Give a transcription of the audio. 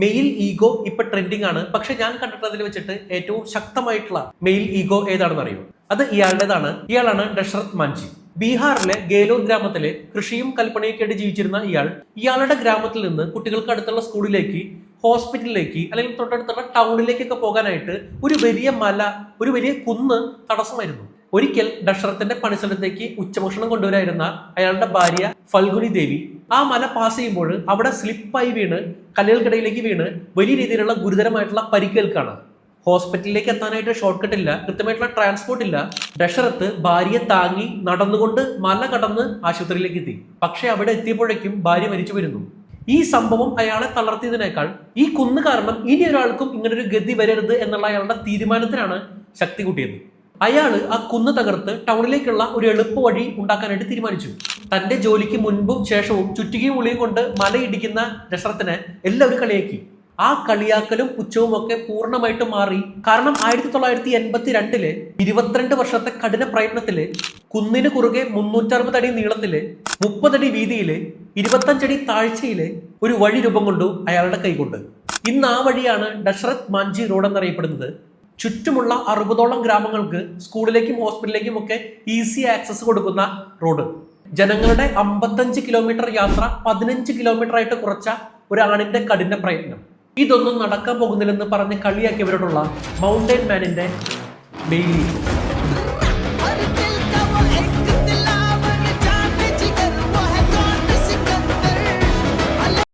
Male ego ഇപ്പൊ trending ആണ്. പക്ഷെ ഞാൻ കണ്ടിട്ടതിൽ വെച്ചിട്ട് ഏറ്റവും ശക്തമായിട്ടുള്ള മെയിൽ ഈഗോ ഏതാണെന്ന് അറിയൂ? അത് ഇയാളുടേതാണ്. ഇയാളാണ് ദശരത് മാഞ്ചി. ബീഹാറിലെ ഗേലോ ഗ്രാമത്തിലെ കൃഷിയും കൽപ്പനയൊക്കെ ആയിട്ട് ജീവിച്ചിരുന്ന ഇയാൾ ഇയാളുടെ ഗ്രാമത്തിൽ നിന്ന് കുട്ടികൾക്ക് അടുത്തുള്ള സ്കൂളിലേക്ക് ഹോസ്പിറ്റലിലേക്ക് അല്ലെങ്കിൽ തൊട്ടടുത്തുള്ള ടൗണിലേക്കൊക്കെ പോകാനായിട്ട് ഒരു വലിയ മല ഒരു വലിയ കുന്ന് തടസ്സമായിരുന്നു. ഒരിക്കൽ ദശരഥന്റെ പണിസ്ഥലത്തേക്ക് ഉച്ചഭക്ഷണം കൊണ്ടുവരായിരുന്ന അയാളുടെ ഭാര്യ ഫൽഗുനി ദേവി ആ മല പാസ് ചെയ്യുമ്പോൾ അവിടെ സ്ലിപ്പായി വീണ് കല്ലുകൾക്കിടയിലേക്ക് വീണ് വലിയ രീതിയിലുള്ള ഗുരുതരമായിട്ടുള്ള പരിക്കേൽക്കാണ് ഹോസ്പിറ്റലിലേക്ക് എത്താനായിട്ട് ഷോർട്ട് കട്ട് ഇല്ല കൃത്യമായിട്ടുള്ള ട്രാൻസ്പോർട്ട് ഇല്ല. ഡഷറത്ത് ഭാര്യയെ താങ്ങി നടന്നുകൊണ്ട് മല കടന്ന് ആശുപത്രിയിലേക്ക് എത്തി. പക്ഷേ അവിടെ എത്തിയപ്പോഴേക്കും ഭാര്യ മരിച്ചു വരുന്നു. ഈ സംഭവം അയാളെ തളർത്തിയതിനേക്കാൾ ഈ കുന്ന് കാരണം ഇനി ഒരാൾക്കും ഇങ്ങനൊരു ഗതി വരരുത് എന്നുള്ള അയാളുടെ തീരുമാനത്തിനാണ് ശക്തി കൂട്ടിയത്. അയാൾ ആ കുന്ന് തകർത്ത് ടൗണിലേക്കുള്ള ഒരു എളുപ്പ വഴി ഉണ്ടാക്കാനായിട്ട് തീരുമാനിച്ചു. തന്റെ ജോലിക്ക് മുൻപും ശേഷവും ചുറ്റികയും ഉള്ളിയും കൊണ്ട് മലയിടിക്കുന്ന ദശരഥനെ എല്ലാവരും കളിയാക്കി. ആ കളിയാക്കലും പുച്ഛവും ഒക്കെ പൂർണമായിട്ട് മാറി. കാരണം ആയിരത്തി തൊള്ളായിരത്തി എൺപത്തി രണ്ടിൽ ഇരുപത്തിരണ്ട് വർഷത്തെ കഠിന പ്രയത്നത്തിൽ കുന്നിന് കുറുകെ മുന്നൂറ്ററുപത് അടി നീളത്തിൽ മുപ്പതടി വീതിയിൽ ഇരുപത്തഞ്ചടി താഴ്ചയിൽ ഒരു വഴി രൂപം കൊണ്ടു അയാളുടെ കൈകൊണ്ട്. ഇന്ന് ആ വഴിയാണ് ദശരത് മാഞ്ചി റോഡ് എന്നറിയപ്പെടുന്നത്. ചുറ്റുമുള്ള അറുപതോളം ഗ്രാമങ്ങൾക്ക് സ്കൂളിലേക്കും ഹോസ്പിറ്റലിലേക്കും ഒക്കെ ഈസി ആക്സസ് കൊടുക്കുന്ന റോഡ്. ജനങ്ങളുടെ അമ്പത്തഞ്ച് കിലോമീറ്റർ യാത്ര പതിനഞ്ച് കിലോമീറ്റർ ആയിട്ട് കുറച്ച ഒരാണിന്റെ കഠിന പ്രയത്നം. ഇതൊന്നും നടക്കാൻ പോകുന്നില്ലെന്ന് പറഞ്ഞ് കളിയാക്കിയവരോടുള്ള മൗണ്ടൻ മാനിന്റെ മെയിൽ